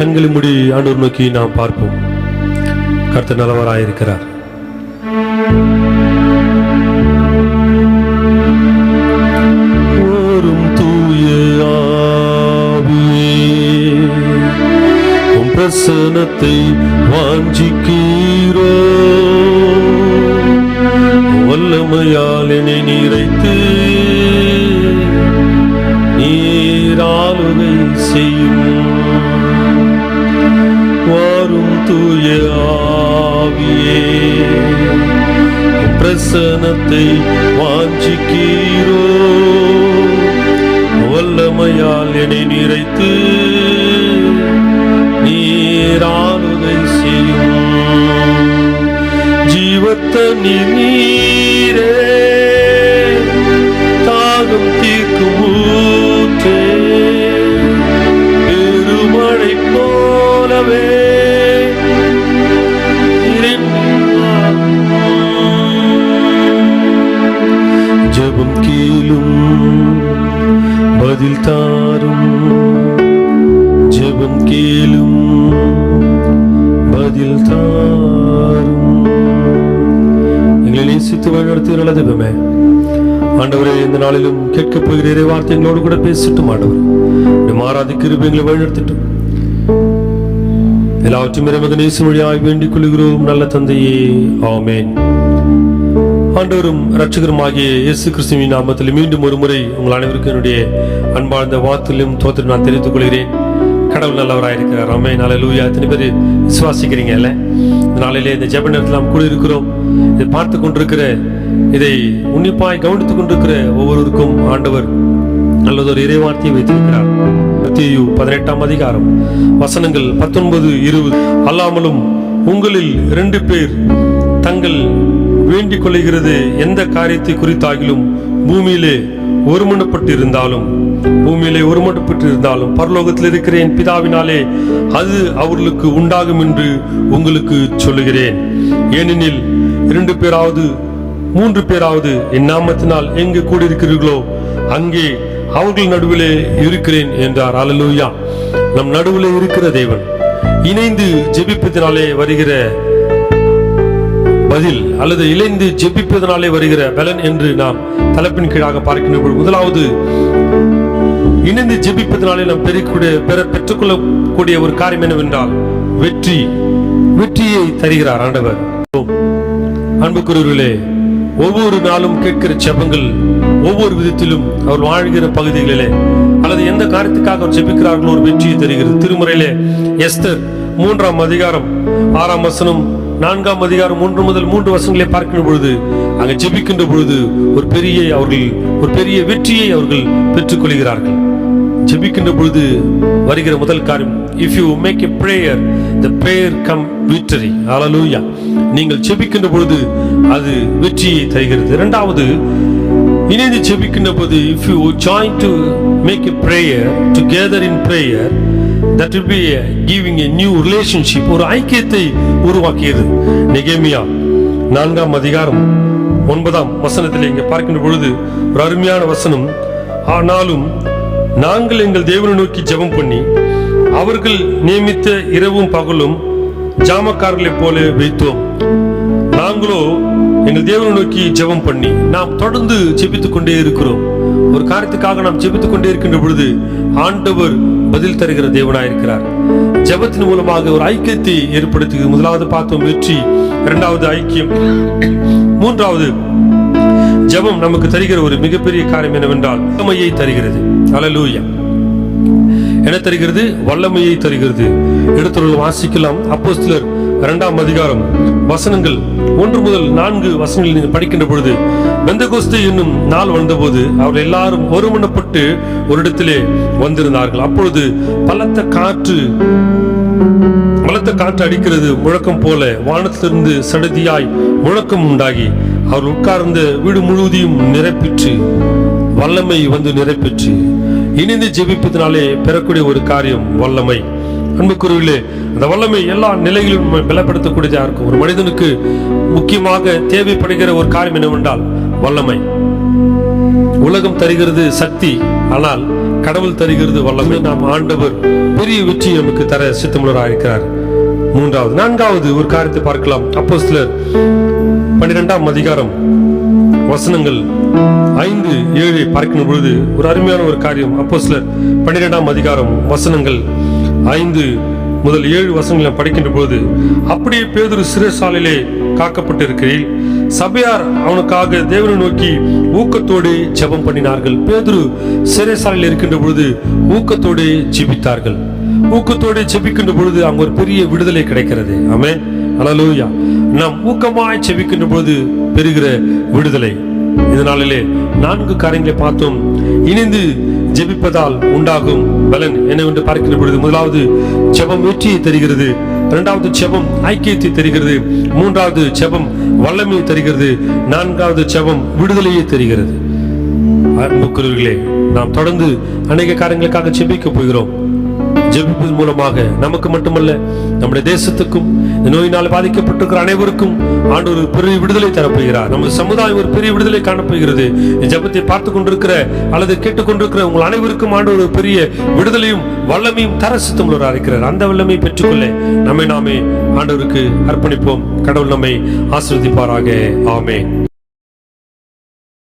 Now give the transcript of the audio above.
கண்களை மூடி ஆண்டவர் நோக்கி நாம் பார்ப்போம். கருத்து நல்லவராயிருக்கிறார் ஓரும் தூய ஆவியே, பிரசனத்தை வாஞ்சிக்கீரோ வல்லமையால் என்னை நிறைத்து நீராளுகை செய்யும் தூய ஆவியே பிரசனத்தை வாஞ்சிக்கீரோ வல்லமையால் என்னை நிறைத்து நீராளுதை செய்யும். ஜீவத்த நீரே எங்களை நேசித்து வழிநடத்துகிற தெய்வமே ஆண்டவரே இந்த நாளிலும் கேட்கப் போகிற இறை வார்த்தை எங்களோடு கூட பேசிட்டு ஆண்டவர். உம்முடைய மாறாத எங்களை வழிநடத்திட்டோம். எல்லாவற்றும் இறைமக நேசு வழியாய் வேண்டிக் கொள்கிறோம் நல்ல தந்தையே. ஆமேன். ஆண்டவரும் இரட்சகருமாகிய இயேசு கிறிஸ்துவின் நாமத்தில் மீண்டும் ஒரு முறை உங்கள் அனைவருக்கும் என்னுடைய அன்பார்ந்த வார்த்தையிலும் தோற்று நான் தெரிவித்துக் கொள்கிறேன். கடவுள் நல்லவராக இருக்கிறார் அம்மே நாளை லூயா எத்தனை பேர் விசுவாசிக்கிறீங்க இல்லை? இந்த நாளிலே இந்த ஜப நேரத்தில் நாம் கூடியிருக்கிறோம். இதை பார்த்து கொண்டிருக்கிற இதை உன்னிப்பாய் கவனித்துக் கொண்டிருக்கிற ஒவ்வொருவருக்கும் ஆண்டவர் நல்லதொரு இறைவார்த்தையை வைத்திருக்கிறார். மத்தியு பதினெட்டாம் அதிகாரம் வசனங்கள் பத்தொன்பது இருபது. அல்லாமலும் உங்களில் ரெண்டு பேர் தங்கள் வேண்டிக் கொள்ளுகிறது எந்த காரியத்தை குறித்தாகிலும் பூமியிலே ஒருமனப்பட்டு இருந்தாலும் பூமியிலே ஒருமனப்பட்டு இருந்தாலும் பரலோகத்தில் இருக்கிற என் பிதாவினாலே அது அவர்களுக்கு உண்டாகும் என்று உங்களுக்கு சொல்லுகிறேன். ஏனெனில் இரண்டு பேராவது மூன்று பேராவது என் நாமத்தினால் எங்கு கூடியிருக்கிறீர்களோ அங்கே அவர்கள் நடுவிலே இருக்கிறேன் என்றார். அலலூயா நம் நடுவிலே இருக்கிற தேவன். இணைந்து ஜெபிப்பதினாலே வருகிற பதில் அல்லது இணைந்து ஜெபிப்பதனாலே வருகிற பலன் என்று நாம் தலைப்பின் கீழாக பார்க்கின்ற முதலாவது இணைந்து ஜெபிப்பதனாலே நாம் பெறக்கூடிய பெற பெற்றுக்கொள்ளக்கூடிய ஒரு காரியம் என்னவென்றால் வெற்றி. வெற்றியை தருகிறார் ஆண்டவர். அன்புக்குரியவர்களே ஒவ்வொரு நாளும் கேட்கிற செபங்கள் ஒவ்வொரு விதத்திலும் அவர் வாழ்கிற பகுதிகளிலே அல்லது எந்த காரியத்துக்காக அவர் ஜெபிக்கிறார்களோ ஒரு வெற்றியை தருகிறது. திருமுறையிலே எஸ்தர் மூன்றாம் அதிகாரம் ஆறாம் வசனம் நான்காம் அதிகாரம் மூன்று முதல் மூன்று வசனங்களை பார்க்கின்ற பொழுது அங்க ஜெபிக்கின்ற பொழுது ஒரு பெரிய அவர்கள் ஒரு பெரிய வெற்றியை அவர்கள் பெற்றுக்கொள்கிறார்கள். ஜெபிக்கின்ற பொழுது வருகிற முதல் காரியம் if you make a prayer the prayer come victory ஹalleluya நீங்கள் ஜெபிக்கின்ற பொழுது அது வெற்றியை தருகிறது. இரண்டாவது இணைந்து ஜெபிக்கின்ற போது if you join to make a prayer together in prayer that will be giving a new relationship ஒரு ஐக்கியத்தை உருவாக்கியது. நெகேமியா நான்காம் அதிகாரம் ஒன்பதாம் வசனத்தில் இங்கே பார்க்கின்ற பொழுது ஒரு அருமையான வசனம் ஆனாலும் நாங்கள் எங்கள் தேவனை நோக்கி ஜெபம் பண்ணி அவர்கள் நியமித்த இரவும் பகலும் ஜாமக்காரர்களைப் போல வைத்தோம். நாங்களோ நீங்கள் தேவனை நோக்கி ஜெபம் பண்ணி நாம் தொடர்ந்து ஜெபித்துக் கொண்டே இருக்கிறோம். ஒரு காரியத்துக்காக நாம் ஜெபித்துக் கொண்டே இருக்கின்ற பொழுது ஆண்டவர் பதில் தருகிற தேவனாயிருக்கிறார். ஜெபத்தின் மூலமாக ஒரு ஐக்கியத்தை ஏற்படுத்தி முதலாவது பார்த்தோம் வெற்றி இரண்டாவது ஐக்கியம். மூன்றாவது ஜெபம் நமக்கு தருகிற ஒரு மிகப்பெரிய காரியம் என்னவென்றால் வல்லமையை தருகிறது. அலலூயா என்ன தருகிறது? வல்லமையை தருகிறது. எடுத்துள்ள வாசிக்கலாம். அப்போ சிலர் இரண்டாம் அதிகாரம். வசனங்கள். ஒன்று முதல் நான்கு வசனங்கள் நீங்கள் படிக்கின்ற பொழுது பெந்தகோஸ்து என்னும் நாள் வந்தபோது அவர்கள் எல்லாரும் ஒருமணப்பட்டு ஒரு இடத்திலே வந்திருந்தார்கள். அப்பொழுது பலத்த காற்று பலத்த காற்று அடிக்கிறது முழக்கம் போல வானத்திலிருந்து சடதியாய் முழக்கம் உண்டாகி அவர் உட்கார்ந்த வீடு முழுவதையும் நிரப்பிற்று வல்லமை வந்து நிரப்பிற்று. இணைந்து ஜெபிப்பதனாலே பெறக்கூடிய ஒரு காரியம் வல்லமை. அன்புக்குருவிலே அந்த வல்லமை எல்லா நிலையிலும் பலப்படுத்தக்கூடியதாக இருக்கும். ஒரு மனிதனுக்கு முக்கியமாக தேவைப்படுகிற ஒரு காரியம் என்னவென்றால் வல்லமை. உலகம் தருகிறது சக்தி ஆனால் கடவுள் தருகிறது வல்லமை. நாம் ஆண்டவர் பெரிய வெற்றி நமக்கு தர சித்தமுள்ளராக இருக்கிறார் மூன்றாவது நான்காவது ஒரு காரியத்தை பார்க்கலாம். அப்போ சிலர் பன்னிரெண்டாம் அதிகாரம் வசனங்கள் ஐந்து ஏழை பார்க்கின்ற பொழுது ஒரு அருமையான ஒரு காரியம். அப்போ சிலர் பன்னிரெண்டாம் அதிகாரம் வசனங்கள் ஐந்து முதல் ஏழு வசனங்களை படிக்கின்ற போது அப்படியே பேதுரு சிறைசாலையிலே காக்கப்பட்டிருக்கிறேன். சபையார் அவனுக்காக தேவனை நோக்கி ஊக்கத்தோடு ஜெபம் பண்ணினார்கள். பேதுரு சிறைசாலையில் இருக்கின்ற பொழுது ஊக்கத்தோடு ஜெபித்தார்கள். ஊக்கத்தோடு ஜெபிக்கின்ற பொழுது அங்க ஒரு பெரிய விடுதலை கிடைக்கிறது. ஆமே அலலூயா நாம் ஊக்கமாய் ஜெபிக்கின்ற பொழுது பெறுகிற விடுதலை. இதனாலே நான்கு காரியங்களை பார்த்தோம். இணைந்து ஜெபிப்பதால் உண்டாகும் பலன். என்னவென்று பார்க்கிற பொழுது முதலாவது ஜெபம் வெற்றியை தருகிறது. இரண்டாவது செபம் ஐக்கியத்தை தருகிறது. மூன்றாவது செபம் வல்லமையை தருகிறது. நான்காவது செபம் விடுதலையை தருகிறது. அன்புக்குரியவர்களே நாம் தொடர்ந்து அநேக காரியங்களுக்காக ஜெபிக்க போகிறோம். ஜெபிப்பதன் மூலமாக நமக்கு மட்டுமல்ல நம்முடைய தேசத்துக்கும் இந்த நோயினால் பாதிக்கப்பட்டிருக்கிற அனைவருக்கும் ஆண்டு ஒரு பெரிய விடுதலை தரப்போகிறார். நமது சமுதாயம் ஒரு பெரிய விடுதலை காணப்போகிறது. ஜபத்தை ஜெபத்தை பார்த்து கொண்டிருக்கிற அல்லது கேட்டுக்கொண்டிருக்கிற உங்கள் அனைவருக்கும் ஆண்டு ஒரு பெரிய விடுதலையும் வல்லமையும் தர சித்தமுள்ளவராக இருக்கிறார். அந்த வல்லமை பெற்றுக்கொள்ள நம்மை நாமே ஆண்டவருக்கு அர்ப்பணிப்போம். கடவுள் நம்மை ஆசீர்வதிப்பாராக. ஆமே